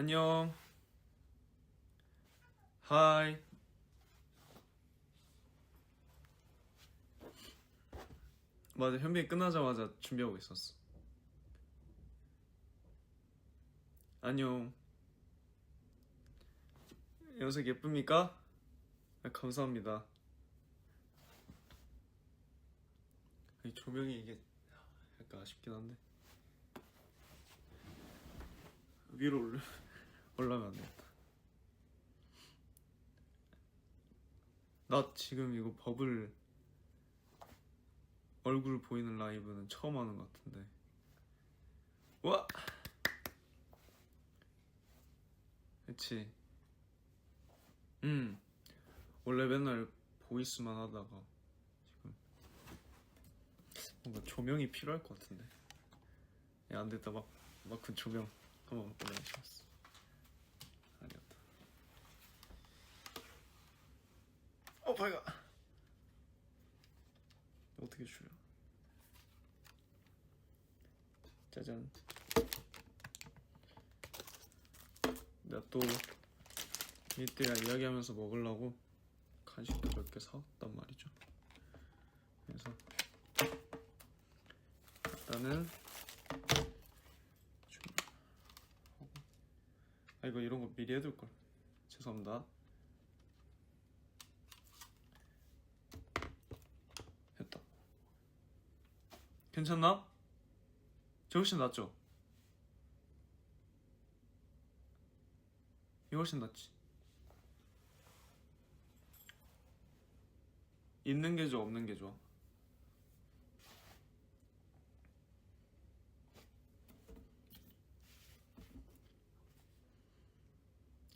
안녕. 하이. 맞아, 현빈이 끝나자마자 준비하고 있었어. 안녕. 녀석 예쁩니까? 아, 감사합니다. 이 조명이 이게 약간 아쉽긴 한데 위로 올려 올라면 안 되겠다. 나 지금 이거 버블 얼굴 보이는 라이브는 처음 하는 것 같은데. 와. 그치. 음. 원래 맨날 보이스만 하다가 지금 뭔가 조명이 필요할 것 같은데. 야, 안 됐다. 막, 막 그 조명 한번 올려주셨어. 아니었다. 어, 밝아. 어떻게 줄여? 짜잔. 내가 또 이때랑 이야기하면서 먹으려고 간식도 몇 개 사왔단 말이죠. 그래서 일단은 아 이거 이런 거 미리 해둘 걸. 죄송합니다. 괜찮나? 저 훨씬 낫죠? 이거 훨씬 낫지. 있는 게 좋아, 없는 게 좋아.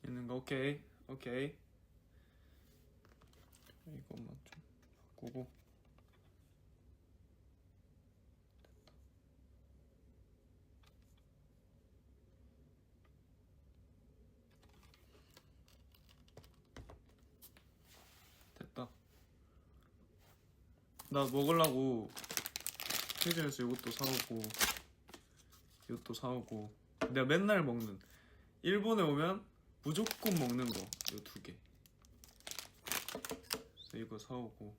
있는 거 오케이, 오케이. 이것만 좀 바꾸고. 됐다. 나 먹으려고 편의점에서 이것도 사오고 이것도 사오고 내가 맨날 먹는 일본에 오면 무조건 먹는 거이두 개. 그래서 이거 사오고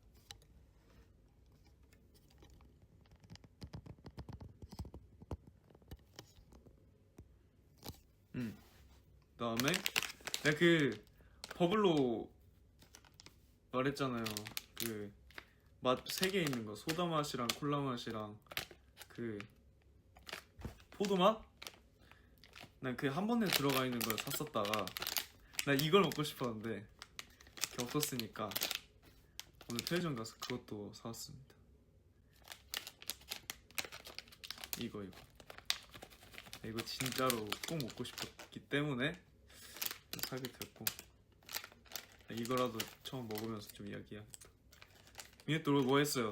음 그 다음에 내가 그 버블로 말했잖아요. 그 맛 세 개 있는 거 소다 맛이랑 콜라 맛이랑 그 포도 맛? 난 그 한 번에 들어가 있는 걸 샀었다가 나 이걸 먹고 싶었는데 그게 없었으니까 오늘 편의점 가서 그것도 사왔습니다. 이거 이거 이거 진짜로 꼭 먹고 싶었기 때문에 사게 됐고 이거라도 처음 먹으면서 좀 이야기해야 위에 또뭐 했어요?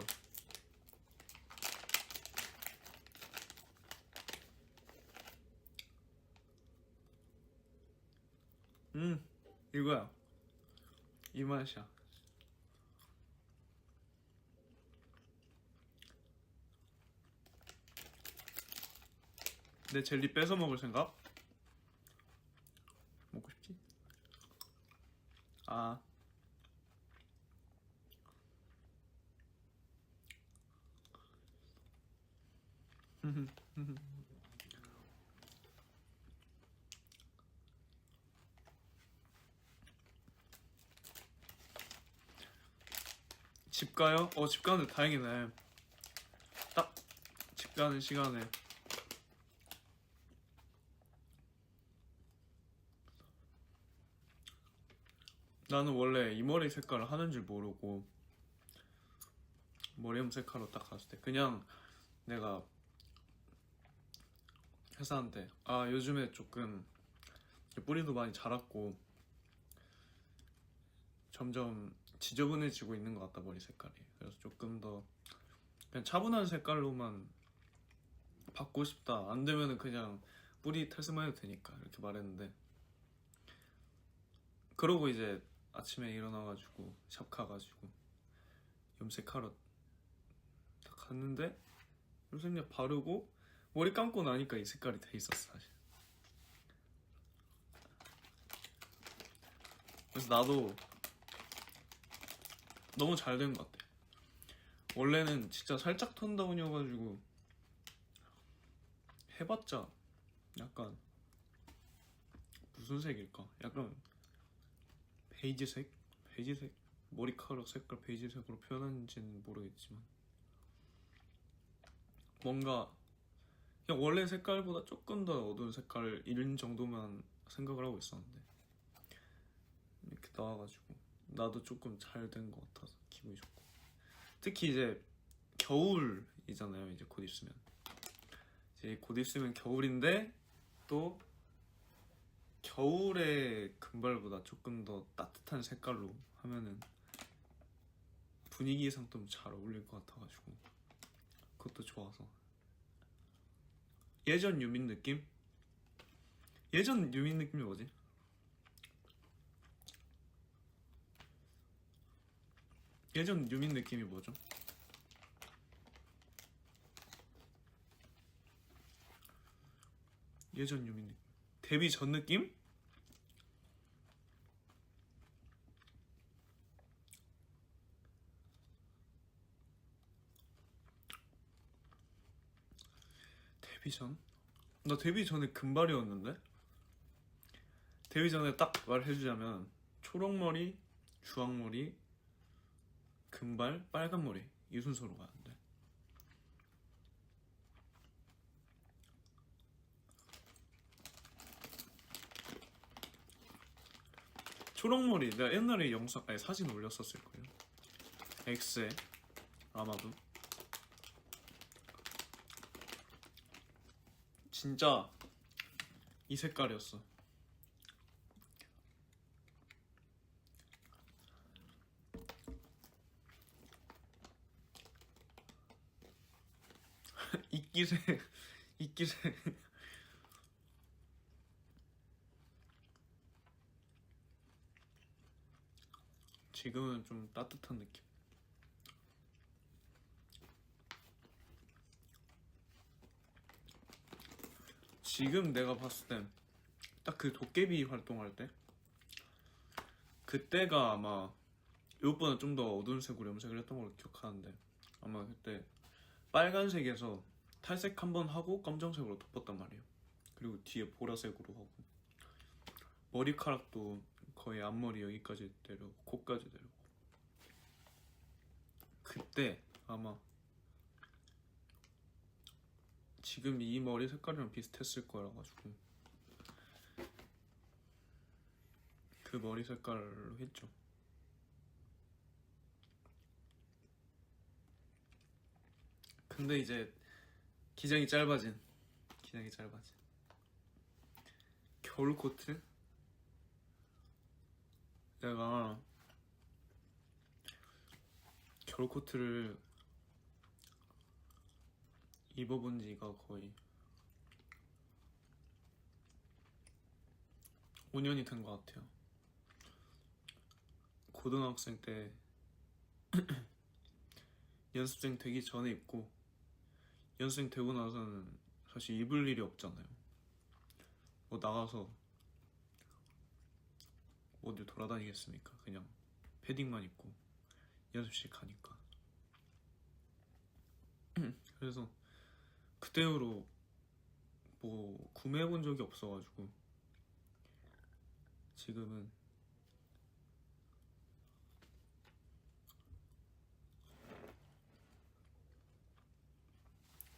음, 이거야. 이 맛이야. 내 젤리 뺏어 먹을 생각? 먹고 싶지? 아. 집 가요? 어, 집 가는데 다행이네. 딱 집 가는 시간에. 나는 원래 이 머리 색깔을 하는 줄 모르고 머리 염색하러 딱 갔을 때 그냥 내가 회사한테. 아 요즘에 조금 뿌리도 많이 자랐고 점점 지저분해지고 있는 것 같다 머리 색깔이. 그래서 조금 더 그냥 차분한 색깔로만 받고 싶다. 안 되면은 그냥 뿌리 탈색만 해도 되니까 이렇게 말했는데. 그러고 이제 아침에 일어나가지고 샵 가가지고 염색하러 딱 갔는데 염색약 바르고 머리 감고 나니까 이 색깔이 돼 있었어 사실 그래서 나도 너무 잘 된 것 같아. 원래는 진짜 살짝 톤 다운이어가지고 해봤자 약간 무슨 색일까? 약간 베이지색? 베이지색? 머리카락 색깔 베이지색으로 표현하는지는 모르겠지만 뭔가 그냥 원래 색깔보다 조금 더 어두운 색깔을 잃은 정도만 생각을 하고 있었는데. 이렇게 나와가지고 나도 조금 잘 된 것 같아서 기분이 좋고. 특히 이제 겨울이잖아요 이제 곧 있으면. 이제 곧 있으면 겨울인데 또 겨울의 금발보다 조금 더 따뜻한 색깔로 하면은 분위기상 좀 잘 어울릴 것 같아가지고 그것도 좋아서 예전 유민 느낌? 예전 유민 느낌이 뭐지? 예전 유민 느낌이 뭐죠? 예전 유민 느낌 데뷔 전 느낌? 데뷔 전? 나 데뷔 전에 금발이었는데? 데뷔 전에 딱 말해주자면 초록머리, 주황머리, 금발, 빨간머리 이 순서로 가는데 초록머리 내가 옛날에 영상 아니 사진 올렸었을 거예요 X에 아마도 진짜 이 색깔이었어. 이끼색 이끼색 지금은 좀 따뜻한 느낌 지금 내가 봤을 땐 딱 그 도깨비 활동할 때? 그때가 아마 이것보다 좀 더 어두운 색으로 염색을 했던 걸로 기억하는데 아마 그때 빨간색에서 탈색 한 번 하고 검정색으로 덮었단 말이에요. 그리고 뒤에 보라색으로 하고. 머리카락도 거의 앞머리 여기까지 내려고 코까지 내려고. 그때 아마 지금 이 머리 색깔이랑 비슷했을 거라 가지고. 그 머리 색깔로 했죠. 근데 이제 기장이 짧아진 기장이 짧아진. 겨울 코트? 내가 겨울 코트를 입어본 지가 거의 5년이 된 것 같아요. 고등학생 때 연습생 되기 전에 입고 연습생 되고 나서는 사실 입을 일이 없잖아요. 뭐 나가서 어디 돌아다니겠습니까? 그냥 패딩만 입고 연습실 가니까. 그래서 그때 후로 뭐 구매해 본 적이 없어가지고 지금은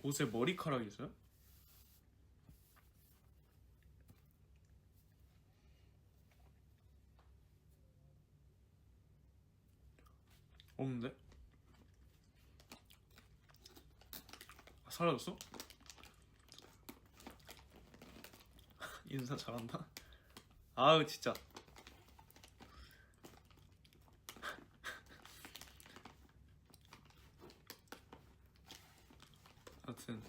옷에 머리카락 있어요? 없는데? 사라졌어? 인사 잘한다. 아우 진짜. 하여튼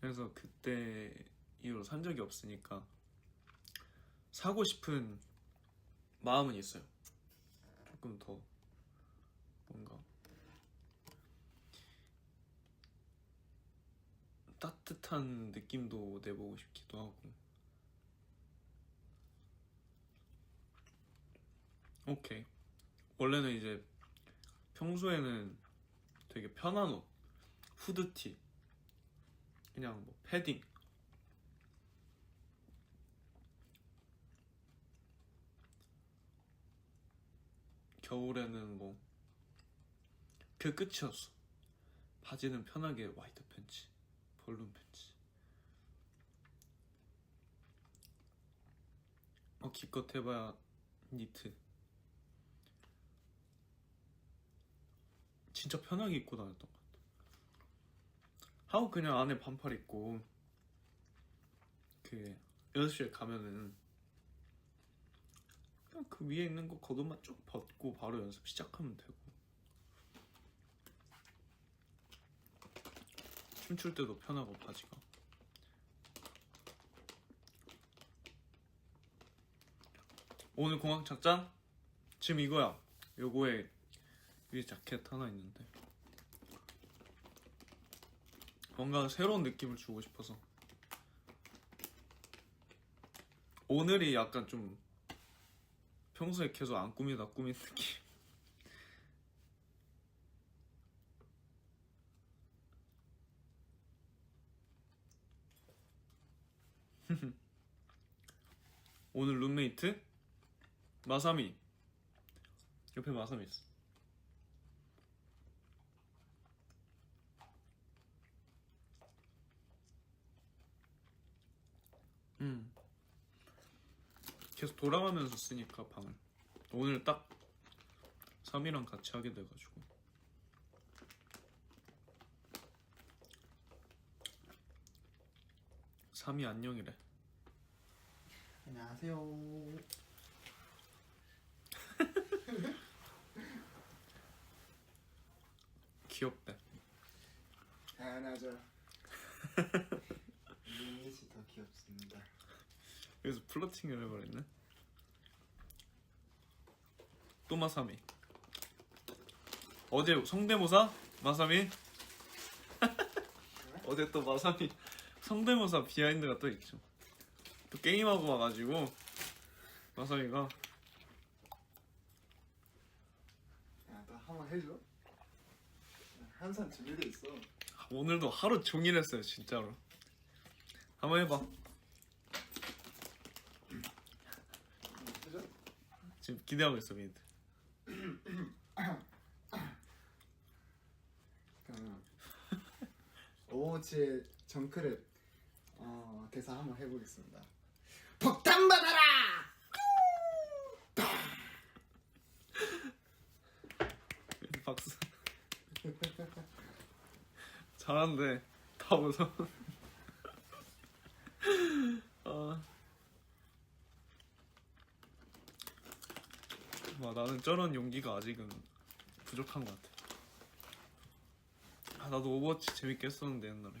그래서 그때 이후로 산 적이 없으니까 사고 싶은 마음은 있어요. 조금 더 뭔가 따뜻한 느낌도 내보고 싶기도 하고 오케이. 원래는 이제 평소에는 되게 편한 옷, 후드티, 그냥 뭐 패딩. 겨울에는 뭐 그 끝이었어. 바지는 편하게 화이트 팬츠, 볼룸 팬츠. 어 기껏 해봐야 니트. 진짜 편하게 입고 다녔던 것 같아. 하고 그냥 안에 반팔 입고 그 연습실 가면은 그냥 그 위에 있는 거 겉옷만 쭉 벗고 바로 연습 시작하면 되고 춤출 때도 편하고 바지가. 오늘 공항 착장? 지금 이거야. 요거에 위에 자켓 하나 있는데. 뭔가 새로운 느낌을 주고 싶어서. 오늘이 약간 좀 평소에 계속 안 꾸미다 꾸민 느낌 오늘 룸메이트? 마사미. 옆에 마사미 있어. 음. 계속 돌아가면서 쓰니까 방을. 오늘 딱 3이랑 같이 하게 돼가지고. 삼이 안녕이래 안녕하세요. 귀엽대 당연하죠. 유닛이 더 귀엽습니다. 그래서 플러팅을 해버렸네 또 마사미 어제 성대모사? 마사미? 어제 또 마사미 성대모사 비하인드가 또 있죠 또 게임하고 와가지고 마사미가 야, 너 한번 해줘. 항상 준비돼 있어. 오늘도 하루 종일 했어요 진짜로 한번 해봐 해줘? 지금 기대하고 있어 민트 그러면 오버워치의 정크랩 어, 대사 한번 해보겠습니다. 폭탄 받아라! 민트 박수 잘하는데 다 웃어 아. 와 나는 저런 용기가 아직은 부족한 것 같아 아 나도 오버워치 재밌게 했었는데 옛날에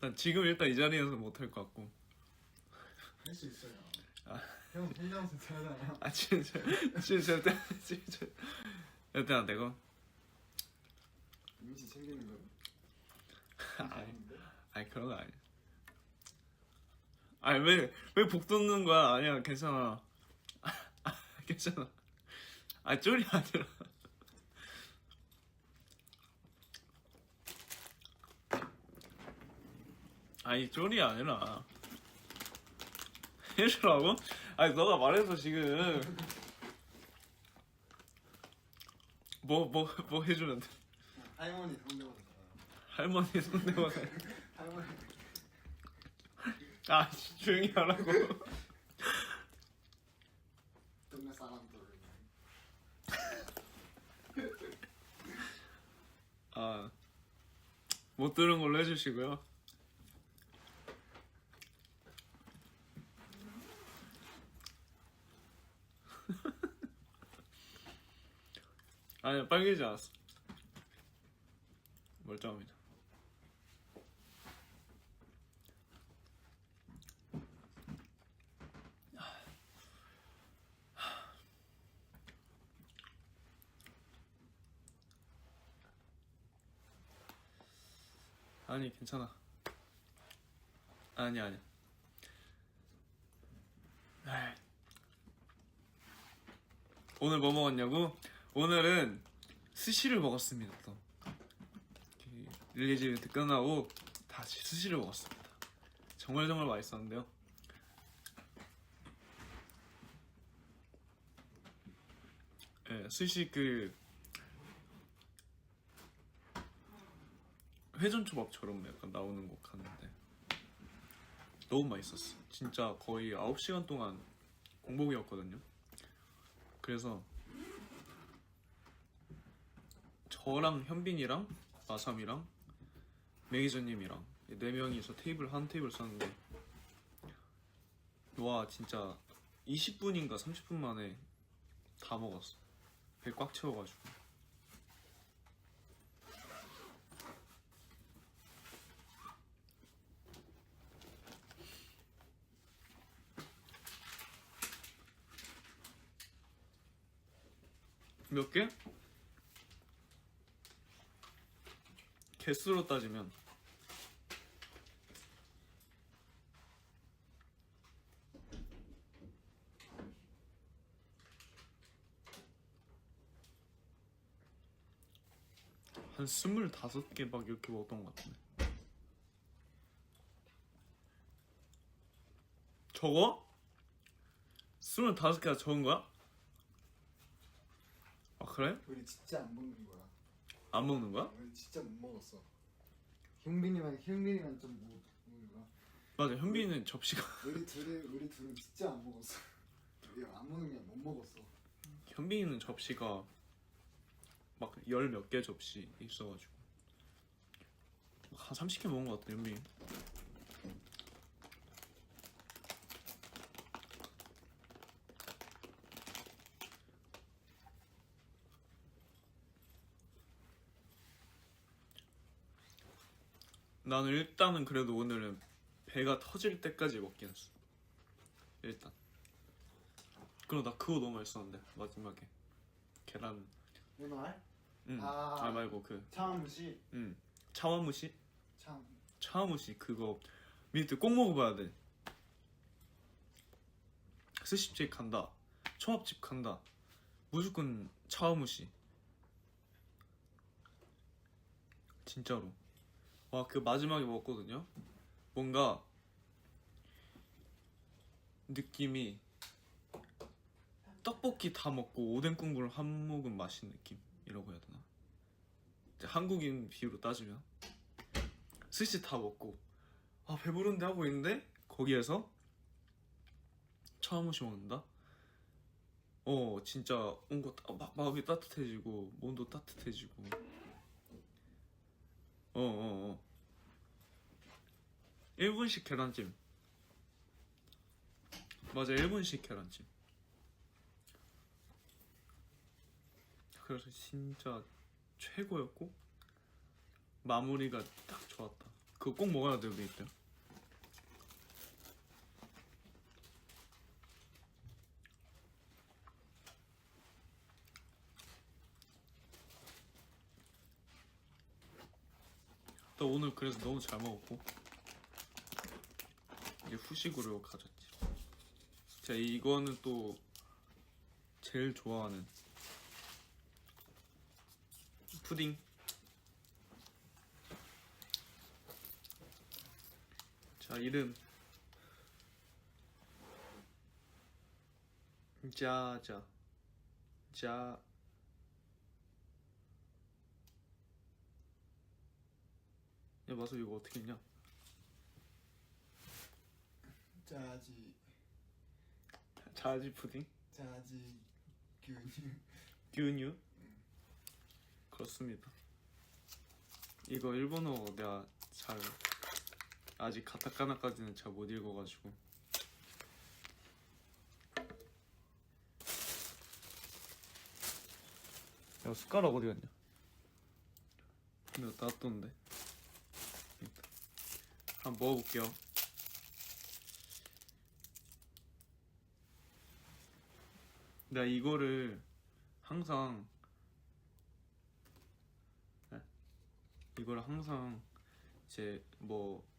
난 지금 일단 이 자리에서 못 할 것 같고 할 수 있어요. 아. 형 혼자서 잘하잖아. 아 진짜 진짜 절대 진짜 절대 안 되고 이미지 챙기는 거. 아니? 아니 그런 거 아니야 아니 왜왜 복돋는 거야 아니야 괜찮아 아, 괜찮아 아 쫄이 아니라 아니 쫄이 아니라 해주라고? 아니 너가 말해서 지금. 뭐 뭐 뭐 해주면 돼 할머니 성대모사 잘하 할머니 손대모사 할머니. 아 씨, 조용히 하라고. 동네 사람들. 아 못 들은 걸로 해주시고요 아니 빨개지지 않았어 멀쩡합니다 아니 괜찮아 아니 아니. 오늘 뭐 먹었냐고? 오늘은 스시를 먹었습니다. 또 릴리즈 이벤트 끝나고 다시 스시를 먹었습니다. 정말 정말 맛있었는데요. 예, 스시 그 회전 초밥처럼 약간 나오는 곳 갔는데 너무 맛있었어. 진짜 거의 9시간 동안 공복이었거든요. 그래서 저랑 현빈이랑 마삼이랑 매니저님이랑 네 명이서 테이블 한 테이블 썼는데 와 진짜 20분인가 30분 만에 다 먹었어. 배 꽉 채워가지고. 몇 개? 개수로 따지면 한 스물다섯 개 막 이렇게 먹었던 것 같은데 저거? 스물다섯 개가 적은 거야? 아 그래? 우리 진짜 안 먹는 거야. 안 먹는 거야? 우리 진짜 못 먹었어. 형빈이만 형빈이만 좀못 먹는 거야. 맞아 현빈이는 접시가 우리 둘이 우리 둘은 진짜 안 먹었어. 우리 안 먹는 게 못 먹었어. 현빈이는 접시가 막 열 몇 개 접시 있어가지고 한 30개 먹은 것 같아 현빈이 나는 일단은 그래도 오늘은 배가 터질 때까지 먹긴 했어. 일단. 그리고 나 그거 너무 맛있었는데 마지막에. 계란. 오늘 응. 아. 아, 말고 그. 차무시? 응. 차와무시? 참 차와무시 그거 밑에 꼭 먹어봐야 돼. 스시집 간다. 초밥집 간다. 무조건 차와무시. 진짜로 와그 마지막에 먹었거든요. 뭔가 느낌이 떡볶이 다 먹고 오뎅 국물 한 모금 마신 느낌이라고 해야 되나? 한국인 비유로 따지면 스시 다 먹고 아 배부른데 하고 있는데 거기에서 차와무시 먹는다? 어 진짜 온거 막 마음이 따뜻해지고 몸도 따뜻해지고 어어어. 일본식 계란찜. 맞아 일본식 계란찜. 그래서 진짜 최고였고 마무리가 딱 좋았다. 그거 꼭 먹어야 돼요 메이트 또 오늘 그래서 너무 잘 먹었고. 이제 후식으로 가졌지. 자 이거는 또 제일 좋아하는 푸딩. 자 이름. 자자. 자 야, 마수 이거 어떻게 했냐? 짜지 자지 푸딩? 짜지 균유 규뉴? 그렇습니다. 이거 일본어 내가 잘 아직 가타카나까지는 잘 못 읽어가지고 야 숟가락 어디 갔냐? 내가 놔뒀는데. 한번 먹어볼게요. 내가 이거를 항상 네? 이걸 항상 이제 뭐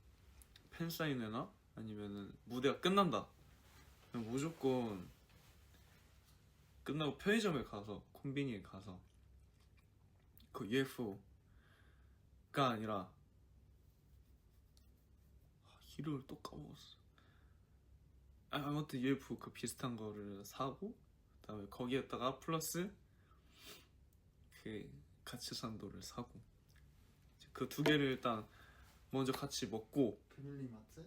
팬 사인회나 아니면은 무대가 끝난다. 무조건 끝나고 편의점에 가서 콤비니에 가서 그 UFO가 아니라 아, 이름을 또 까먹었어. 아, 아무튼 UFO 그 비슷한 거를 사고 그다음에 거기에다가 플러스 그 가츠산도를 사고 그 두 개를 일단 먼저 같이 먹고 패밀리마트?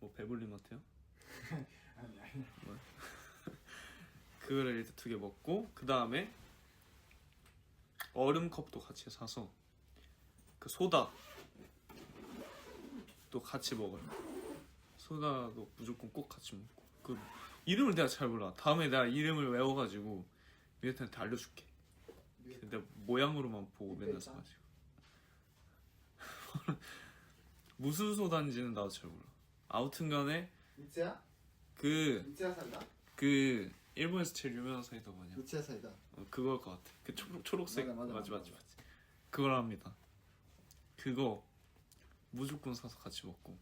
뭐 배불리 마트요? 아니 아니 그거를 일단 두 개 먹고 그 다음에 얼음컵도 같이 사서 그 소다 또 같이 먹어요. 소다도 무조건 꼭 같이 먹고 그 이름을 내가 잘 몰라. 다음에 내가 이름을 외워가지고 미래한테 알려줄게. 근데 모양으로만 보고 맨날. 사가지고 무슨 소다인지는 나도 잘 몰라. 아무튼간에 미츠야? 그 미츠야 사이다? 그 일본에서 제일 유명한 사이다 뭐냐? 미츠야 사이다 어, 그걸 것 같아. 그 초록 초록색 맞아, 맞아, 맞아, 맞지 맞지. 그걸 합니다. 그거 무조건 사서 같이 먹고.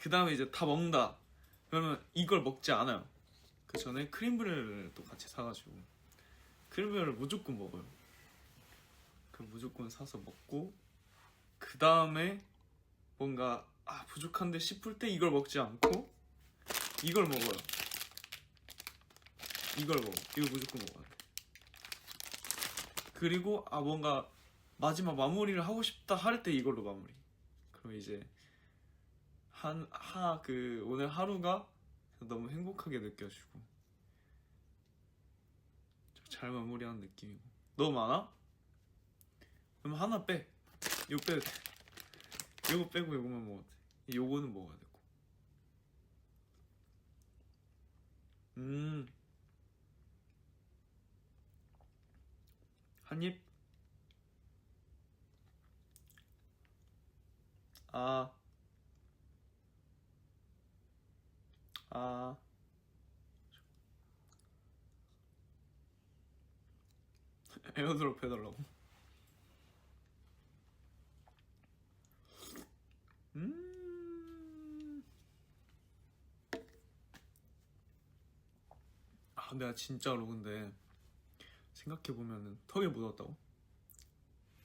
그 다음에 이제 다 먹는다. 그러면 이걸 먹지 않아요. 그 전에 크림브레를 또 같이 사가지고 크림브레를 무조건 먹어요. 그 무조건 사서 먹고 그 다음에 뭔가 아 부족한데 싶을 때 이걸 먹지 않고 이걸 먹어요. 이걸 먹어. 이거 무조건 먹어야 돼. 그리고 아 뭔가 마지막 마무리를 하고 싶다 할 때 이걸로 마무리. 그럼 이제 한 하 그 오늘 하루가 너무 행복하게 느껴지고 잘 마무리하는 느낌이고 너무 많아? 그럼 하나 빼. 이거 빼도 돼. 이거 빼고 이거만 먹어도 돼. 요거는 먹어야 되고. 음. 한 입? 아. 아. 에어드롭 해달라고. 음. 아, 내가 진짜로 근데 생각해 보면은 턱에 묻었다고?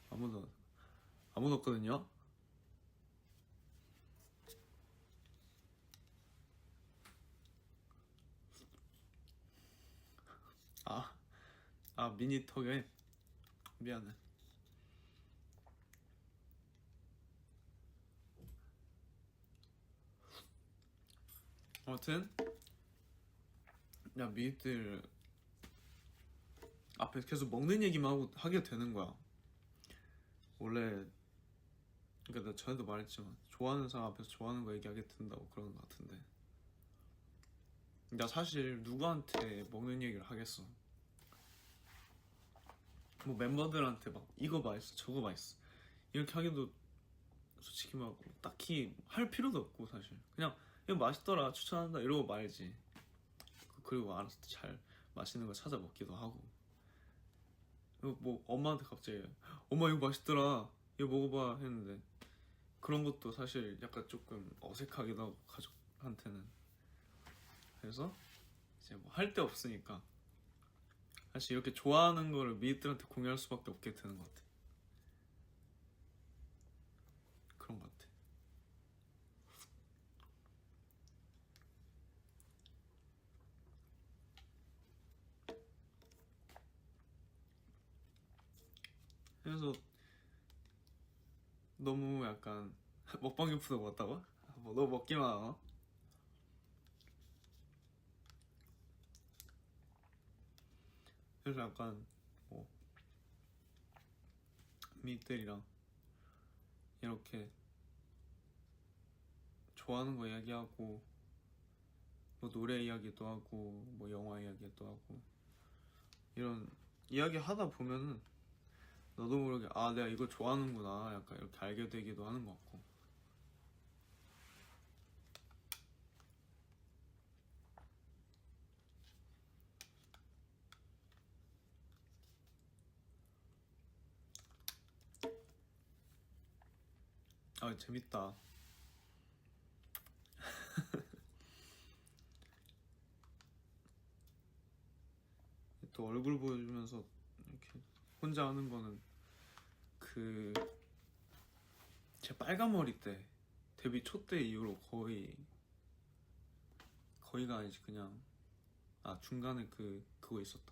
아무도 아무도 없거든요. 아, 아 미니 턱에 미안해. 아무튼 야 미니들 앞에 계속 먹는 얘기만 하고 하게 되는 거야. 원래 그러니까 나 전에도 말했지만 좋아하는 사람 앞에서 좋아하는 거 얘기하게 된다고 그러는 것 같은데 나 사실 누구한테 먹는 얘기를 하겠어. 뭐 멤버들한테 막 이거 맛있어 저거 맛있어. 이렇게 하기도 솔직히 막 딱히 할 필요도 없고 사실. 그냥 이거 맛있더라 추천한다 이러고 말지. 그리고 알아서 잘 맛있는 거 찾아 먹기도 하고. 뭐 엄마한테 갑자기 엄마 이거 맛있더라. 이거 먹어봐. 했는데 그런 것도 사실 약간 조금 어색하기도 하고 가족한테는. 그래서 이제 뭐 할 데 없으니까 사실 이렇게 좋아하는 거를 미들한테 공유할 수밖에 없게 되는 것 같아 그런 것 같아 그래서 너무 약간 먹방 유튜브 먹었다고? 뭐 너무 먹기만 하나? 그래서 약간 뭐 미들이랑 이렇게 좋아하는 거 이야기하고 뭐 노래 이야기도 하고 뭐 영화 이야기도 하고 이런 이야기 하다 보면은 너도 모르게 아 내가 이거 좋아하는구나 약간 이렇게 알게 되기도 하는 것 같고 아 재밌다. 또 얼굴 보여주면서 이렇게 혼자 하는 거는 그 제 빨간 머리 때 데뷔 초 때 이후로 거의 거의가 아니지 그냥 아 중간에 그 그거 있었다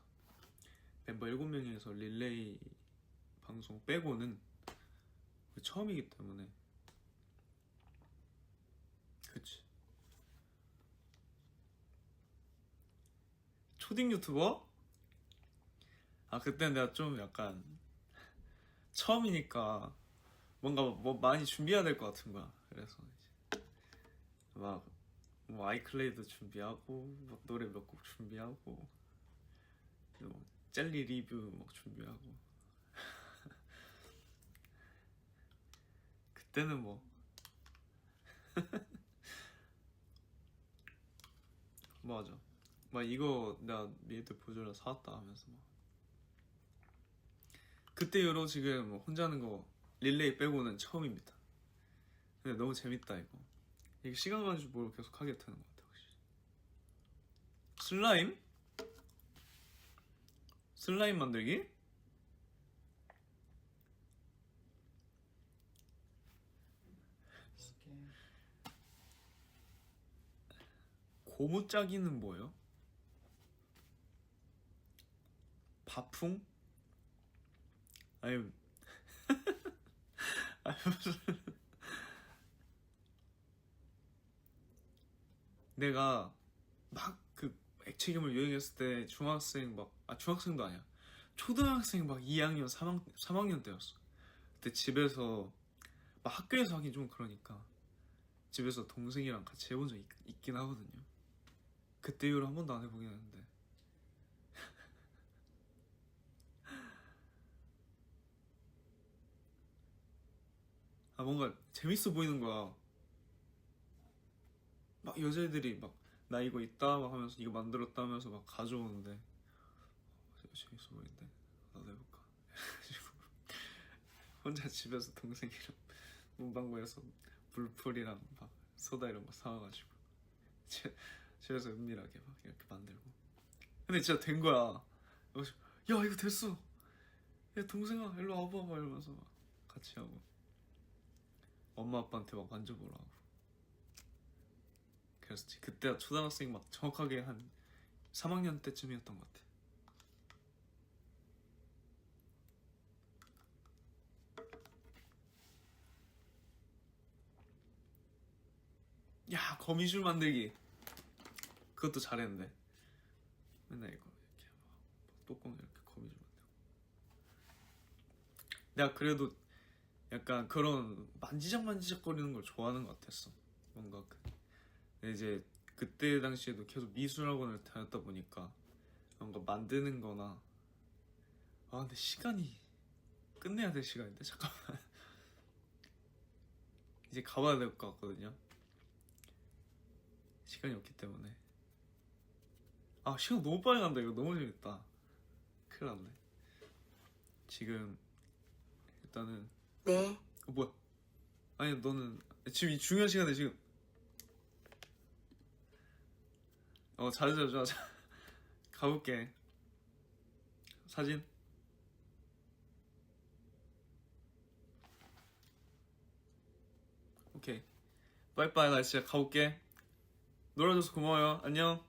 멤버 7명이서 릴레이 방송 빼고는 그게 처음이기 때문에 그치. 초딩 유튜버? 아 그때 내가 좀 약간 처음이니까 뭔가 뭐 많이 준비해야 될 것 같은 거야. 그래서 이제 막 뭐 아이클레이도 준비하고 뭐 노래 몇 곡 준비하고 뭐 젤리 리뷰 막 준비하고. 그때는 뭐 맞아. 막 이거 내가 미애들 보여주려 사왔다 하면서 막. 그때 이후로 지금 뭐 혼자 하는 거 릴레이 빼고는 처음입니다. 근데 너무 재밌다 이거. 이게 시간 가는 줄 모르고 계속 하게 되는 것 같아 확실히. 슬라임? 슬라임 만들기? 이렇게 고무짜기는 뭐예요? 바풍? 아니 아니 무슨 내가 막 그 액체괴물 유행했을 때 중학생 막 아 중학생도 아니야 초등학생 막 2학년 3학, 3학년 때였어 그때 집에서 막 학교에서 하긴 좀 그러니까 집에서 동생이랑 같이 해본 적 있, 있긴 하거든요 그때 이후로 한 번도 안 해보긴 했는데. 아 뭔가 재밌어 보이는 거야. 막 여자애들이 막 나 이거 있다 막 하면서 이거 만들었다 하면서 막 가져오는데. 어, 재밌어 보이는데. 나도 해볼까? 혼자 집에서 동생이랑 문방구에서 물풀이랑 막 소다 이런 거 사와가지고 제- 집에서 은밀하게 막 이렇게 만들고. 근데 진짜 된 거야. 그래서 야 이거 됐어. 야 동생아 일로 와봐. 막 이러면서 막 같이 하고. 엄마 아빠한테 막 만져보라 하고. 그랬지 그때가 초등학생 막 정확하게 한 3학년 때쯤이었던 것 같아. 야 거미줄 만들기 그것도 잘했는데. 맨날 이거 이렇게 막 뚜껑 이렇게 거미줄 만들고. 내가 그래도 약간 그런 만지작 만지작 거리는 걸 좋아하는 것 같았어. 뭔가 그 이제 그때 당시에도 계속 미술학원을 다녔다 보니까 뭔가 만드는 거나 아 근데 시간이 끝내야 될 시간인데? 잠깐만. 이제 가봐야 될 것 같거든요. 시간이 없기 때문에 아 시간 너무 빨리 간다. 이거 너무 재밌다. 큰일 났네. 지금 일단은 네, 어 뭐야? 아니 너는 지금 이 중요한 시간에 지금 어 잘해줘 잘해줘 가볼게. 사진? 오케이. 빠이빠이 나 진짜 가볼게. 놀아줘서 고마워요. 안녕